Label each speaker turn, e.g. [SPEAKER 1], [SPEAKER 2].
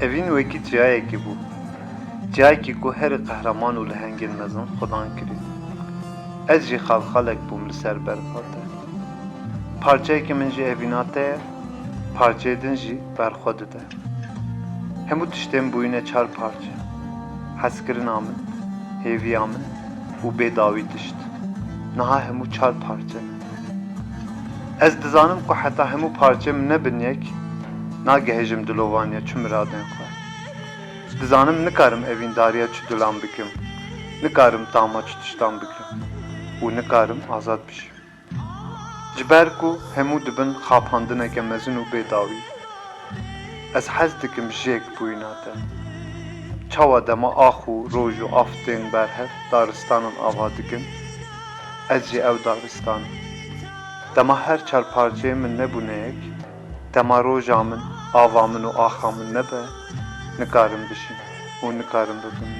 [SPEAKER 1] Evîn wekî çiyayekî bû. Çiyayekî ku herî qehreman û lihengên mezin xudan kirî. Ez jî xalxalek bûm li ser berfa te. Parçeyekî min ji evîna te ye, parçeyê din jî berxwe dide. Hemû tiştên çar parçe. Hezkirina min, hêviya min û bêdawî tişt. Niha hemû çar parçe ne. Ez dizanim ku heta hemû parçe min nebin yek, dilovaniya çi miradên xwe. Dizanim nikarim evîndariya çi dilan bikim. Nikarim tama çi tiştan bikim. û nikarim azad bişim. Ji ber ku hemû dibin xapandineke mezin û bêdawî. Ez hez dikim jêk bûyîna te. Çawa dema ax û roj û af tên berhev daristanan ava dikin. Ez jî ew daristanim. Dema her çar parçeyê min nebûne yek, dema roja min, ava min û axa min nebe, nikarim bişim û nikarim bibim.